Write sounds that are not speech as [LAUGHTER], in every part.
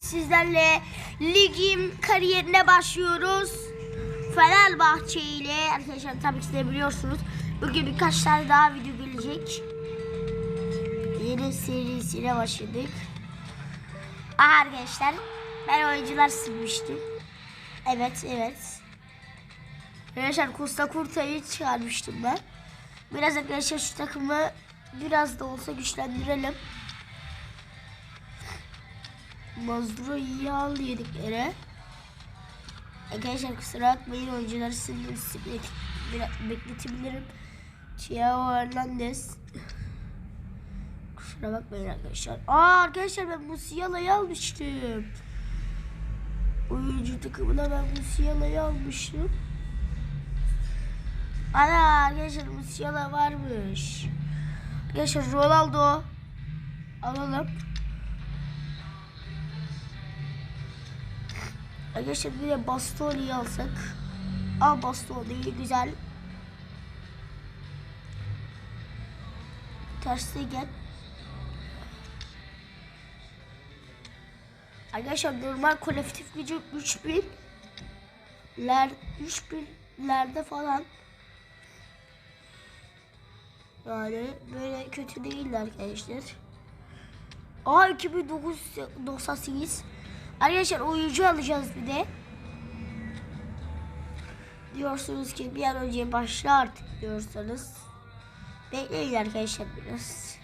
Sizlerle ligim kariyerine başlıyoruz. Fenerbahçe ile arkadaşlar tabii ki de biliyorsunuz. Bugün birkaç tane daha video gelecek. Yeni serisine başladık. Aha arkadaşlar ben oyuncular silmiştim. Evet evet. Arkadaşlar Costa Curta'yı çıkarmıştım ben. Biraz arkadaşlar şu takımı biraz da olsa güçlendirelim. Aldı yedikleri. Arkadaşlar kusura bakmayın oyuncuları sizi bek- bek- bekletebilirim. Thiago Hernandez. Kusura bakmayın arkadaşlar. Aa arkadaşlar ben Musiala'yı almıştım. Oyuncu takımına ben Musiala'yı almıştım. Ana arkadaşlar Musiala varmış. Arkadaşlar Ronaldo alalım. Arkadaşlar bir de Bastoni'yi alsak. Al Bastoni'yi güzel. Terste gel. Arkadaşlar normal kolektif gücü 3000 ler 3000'lerde falan. Yani böyle kötü değildi arkadaşlar. Aa 2998 Arkadaşlar oyuncu alacağız bir de. Diyorsunuz ki bir an önce başla artık diyorsanız. Bekleyin arkadaşlar biraz.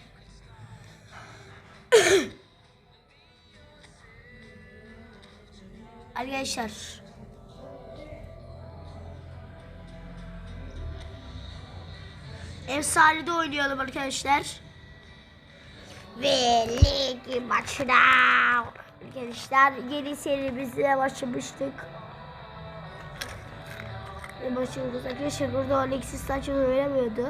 [COUGHS] arkadaşlar. Efsane'de oynayalım arkadaşlar. Ve lig maçına arkadaşlar yeni serimizle başlamıştık. Ve başlıyoruz arkadaşlar burada Alexis Sanchez oynamıyordu.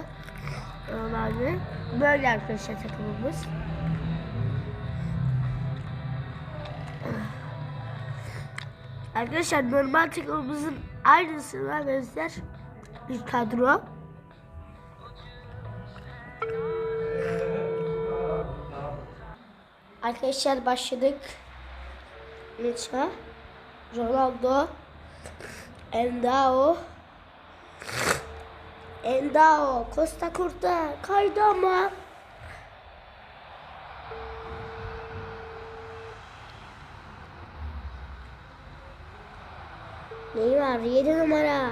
Normalde. Böyle arkadaşlar takımımız. Arkadaşlar normal takımımızın aynısına benzer bir kadro. Arkadaşlar başladık. Meça, Ronaldo, Endao, Endao, Costa Curta kaydı ama. Neymar 7 numara.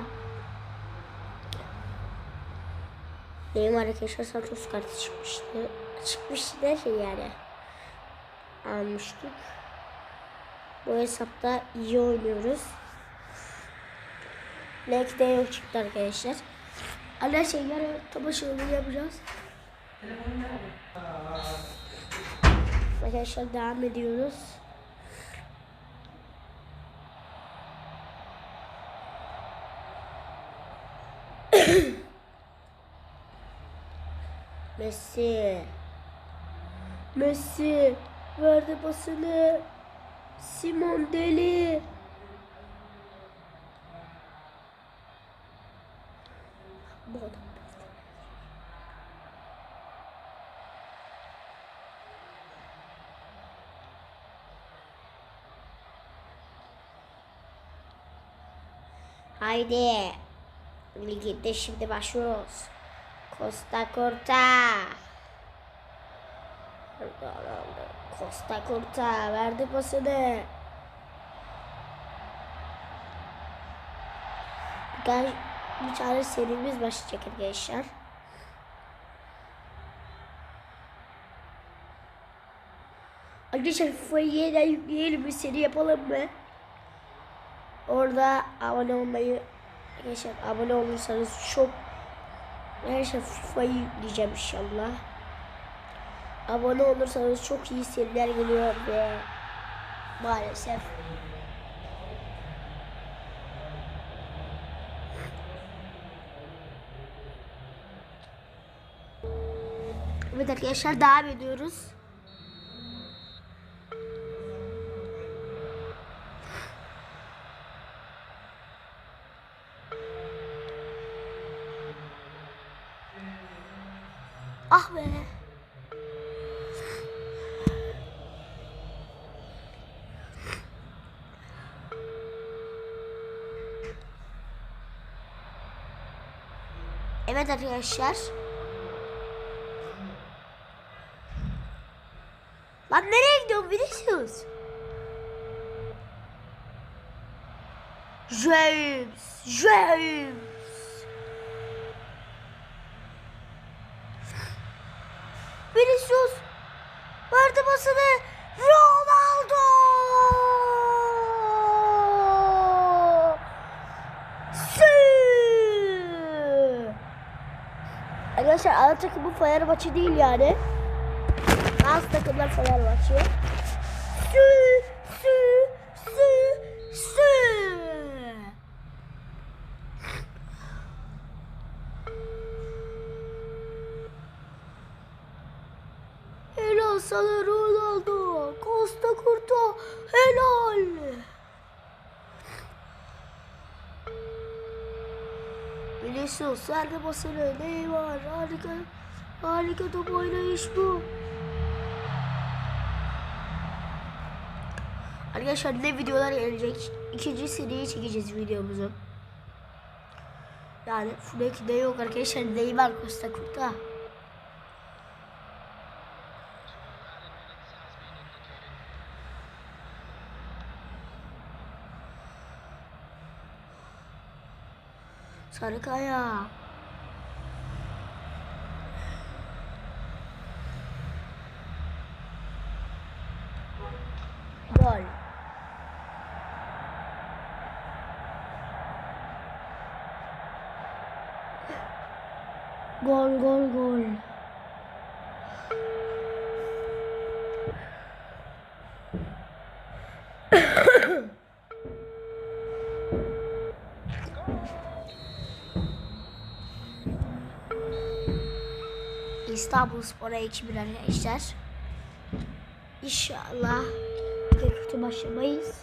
Neymar arkadaşlar Santos kartı çıkmıştı. Çıkmıştı der şey yani almıştık. Bu hesapta iyi oynuyoruz. Belki de yok çıktı arkadaşlar. Arkadaşlar yarın tabaşını yapacağız. Arkadaşlar devam ediyoruz. [COUGHS] Messi. Messi verdi pasını. Simon Deli. Bu adam. Haydi. Ligde şimdi başlıyoruz. Costa Corta. Ronaldo. Costa Curta verdi pasını. Gel bir tane serimiz başlayacak arkadaşlar. Arkadaşlar FIFA'yı yeniden yükleyelim bir seri yapalım mı? Orada abone olmayı arkadaşlar abone olursanız çok arkadaşlar FIFA'yı yükleyeceğim inşallah. Abone olursanız çok iyi seriler geliyor ve maalesef Evet arkadaşlar devam ediyoruz. Ah be. Evet arkadaşlar. Lan nereye gidiyorsun Vinicius? James, James. Vinicius verdi pasını. Ronaldo. Sü. Arkadaşlar ana takımı Fenerbahçe değil yani. Bazı takımlar Fenerbahçe. Vinicius nerede basını? Neymar. Harika. Harika top oynayış bu. Arkadaşlar ne videolar gelecek? İkinci seriyi çekeceğiz videomuzu. Yani Fulek de yok arkadaşlar. Neymar Costa Curta. Sarıkaya. Gol. Gol gol gol. İstanbul Spor'a 2-1 arkadaşlar. İnşallah kötü başlamayız.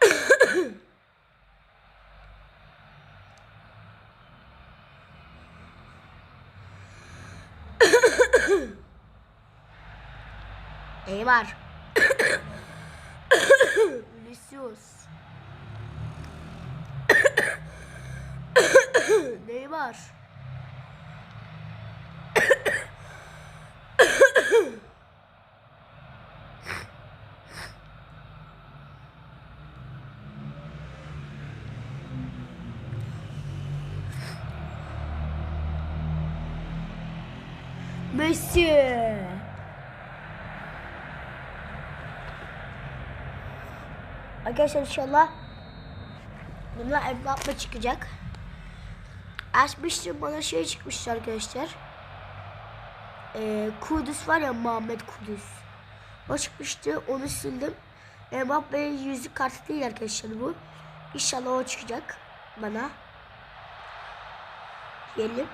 [COUGHS] Neymar. [COUGHS] Vinicius. Neymar. Messi. Arkadaşlar inşallah bunlar Mbappe çıkacak. Açmıştım bana şey çıkmıştı arkadaşlar. Ee, Kudüs var ya Muhammed Kudüs. O çıkmıştı onu sildim. Mbappe'nin yüzük kartı değil arkadaşlar bu. İnşallah o çıkacak bana. Diyelim.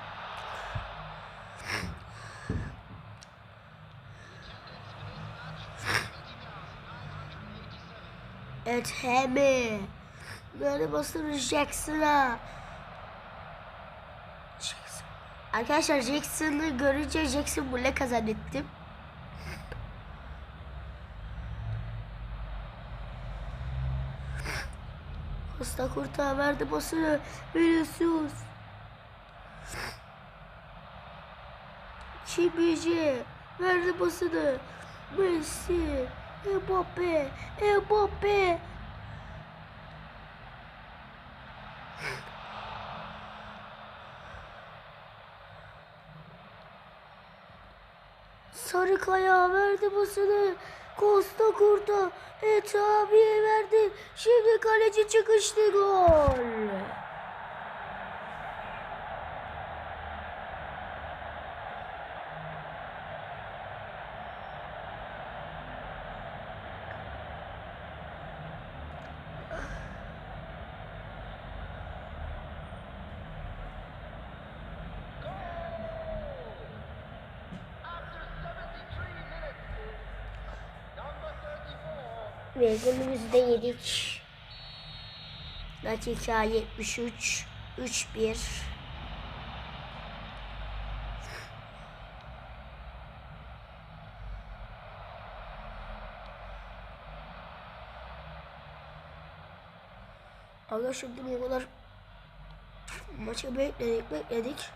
Evet Hemi. Böyle basın Jackson'a. Jackson. Arkadaşlar Jackson'ı görünce Jackson Bull'e kazanettim. Costa Curta verdi basını. Vinicius. Çibici verdi basını. Messi. Mbappe. Mbappe. Sarı kaya verdi basını. Costa Curta. Et abiye verdi. Şimdi kaleci çıkıştı gol. Ve golümüzü de yedik. Dakika 73. 3-1. Arkadaşlar o kadar maçı bekledik bekledik.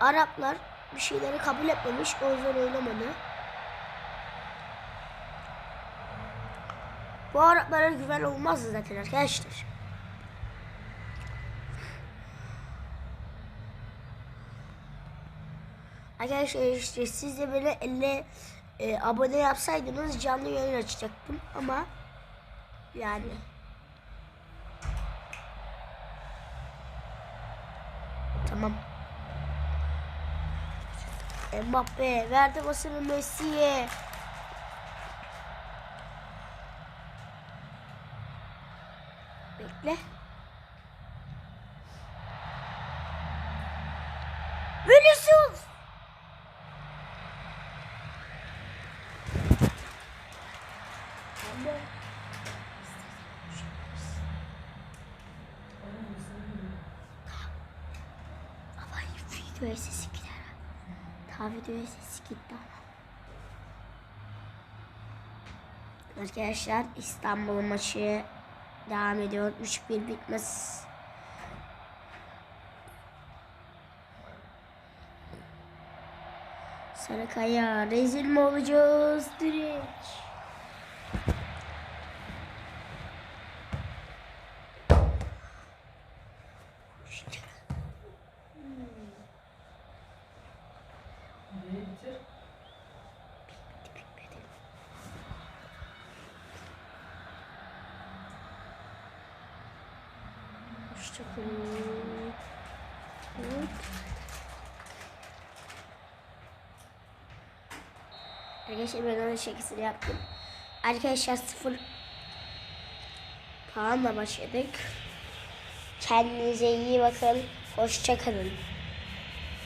Araplar bir şeyleri kabul etmemiş. O yüzden oynamadı. Bu Araplara güven olmaz zaten arkadaşlar. Arkadaşlar işte siz de böyle 50 e, abone yapsaydınız canlı yayın açacaktım ama yani tamam. Mbappe verdi basını Messi'ye. Bekle. Vinicius! Ama video sesi gider. Ta video sesi gitti. Arkadaşlar İstanbul maçı devam ediyor. 3-1 bitmez. Sarıkaya rezil mi olacağız direkt? Hoşçakalın. Arkadaşlar ben onun şakasını yaptım. Arkadaşlar sıfır puanla başladık. Kendinize iyi bakın. Hoşçakalın.